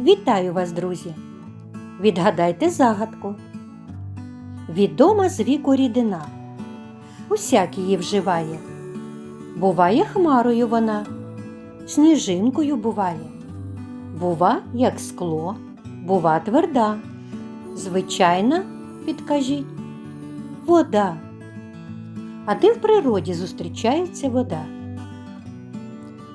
Вітаю вас, друзі! Відгадайте загадку. Відома з віку рідина. Усяк її вживає. Буває хмарою вона, сніжинкою буває. Бува, як скло, бува тверда. Звичайна, підкажіть, вода. А де в природі зустрічається вода?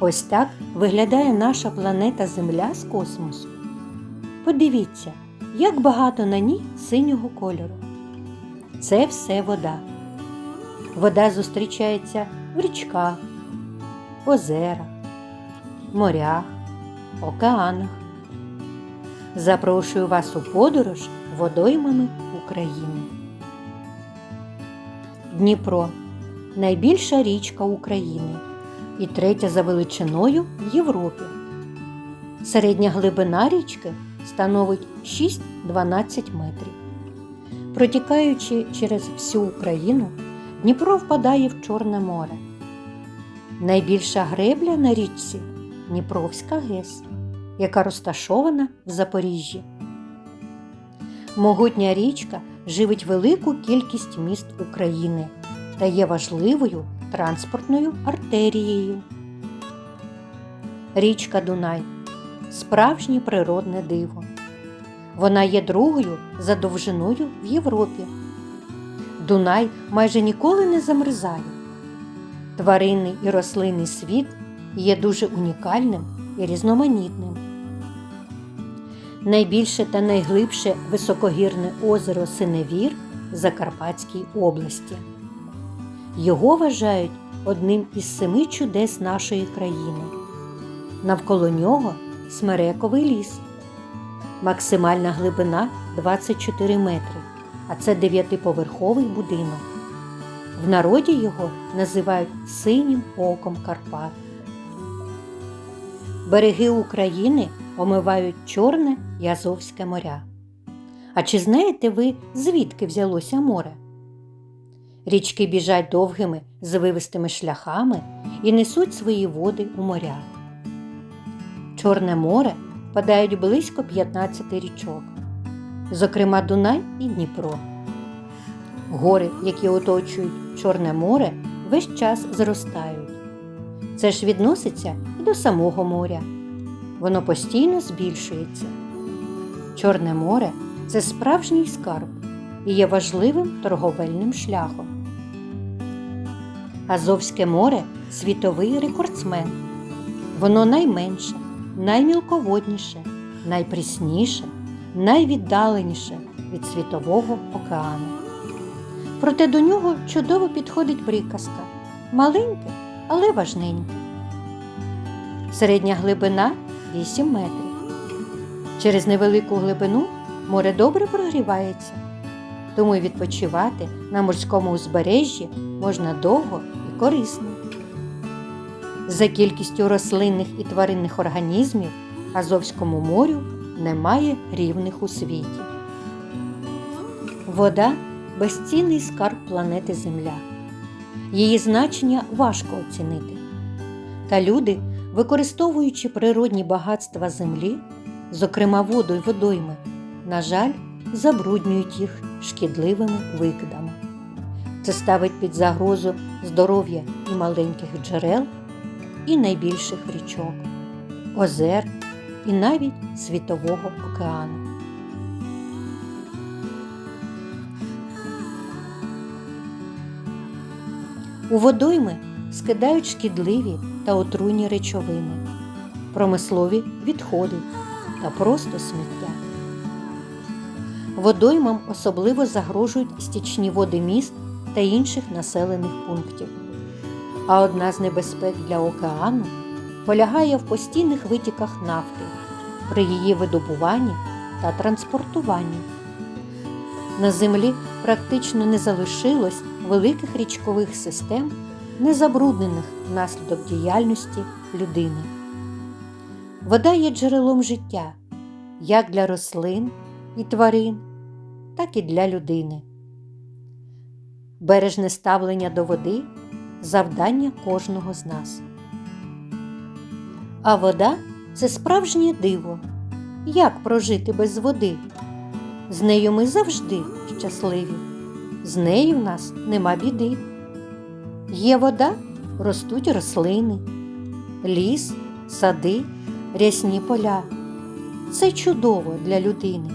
Ось так виглядає наша планета Земля з космосу. Подивіться, як багато на ній синього кольору. Це все вода. Вода зустрічається в річках, озерах, морях, океанах. Запрошую вас у подорож водоймами України. Дніпро найбільша річка України і третя за величиною в Європі. Середня глибина річки становить 6-12 метрів. Протікаючи через всю Україну, Дніпро впадає в Чорне море. Найбільша гребля на річці Дніпровська ГЕС, яка розташована в Запоріжжі. Могутня річка живить велику кількість міст України та є важливою транспортною артерією. Річка Дунай справжнє природне диво. Вона є другою за довжиною в Європі. Дунай майже ніколи не замерзає. Тваринний і рослинний світ є дуже унікальним і різноманітним. Найбільше та найглибше високогірне озеро Синевір в Закарпатській області. Його вважають одним із семи чудес нашої країни. Навколо нього смерековий ліс. Максимальна глибина 24 метри, а це дев'ятиповерховий будинок. В народі його називають синім оком Карпат. Береги України омивають Чорне і Азовське моря. А чи знаєте ви, звідки взялося море? Річки біжать довгими звивистими шляхами і несуть свої води у моря. Чорне море впадають близько 15 річок, зокрема Дунай і Дніпро. Гори, які оточують Чорне море, весь час зростають. Це ж відноситься і до самого моря. Воно постійно збільшується. Чорне море це справжній скарб і є важливим торговельним шляхом. Азовське море світовий рекордсмен. Воно найменше, наймілководніше, найпрісніше, найвіддаленіше від Світового океану. Проте до нього чудово підходить приказка маленьке, але важненьке. Середня глибина 8 метрів. Через невелику глибину море добре прогрівається, тому й відпочивати на морському узбережжі можна довго корисно. За кількістю рослинних і тваринних організмів Азовському морю немає рівних у світі. Вода безцінний скарб планети Земля. Її значення важко оцінити. Та люди, використовуючи природні багатства землі, зокрема воду й водойми, на жаль, забруднюють їх шкідливими викидами. Це ставить під загрозу здоров'я і маленьких джерел, і найбільших річок, озер і навіть Світового океану. У водойми скидають шкідливі та отруйні речовини, промислові відходи та просто сміття. Водоймам особливо загрожують стічні води міст та інших населених пунктів. А одна з небезпек для океану полягає в постійних витіках нафти при її видобуванні та транспортуванні. На землі практично не залишилось великих річкових систем, не забруднених внаслідок діяльності людини. Вода є джерелом життя як для рослин і тварин, так і для людини. Бережне ставлення до води завдання кожного з нас. А вода це справжнє диво як прожити без води. З нею ми завжди щасливі, з нею в нас нема біди. Є вода, ростуть рослини, ліс, сади, рясні поля. Це чудово для людини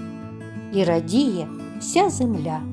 і радіє вся земля.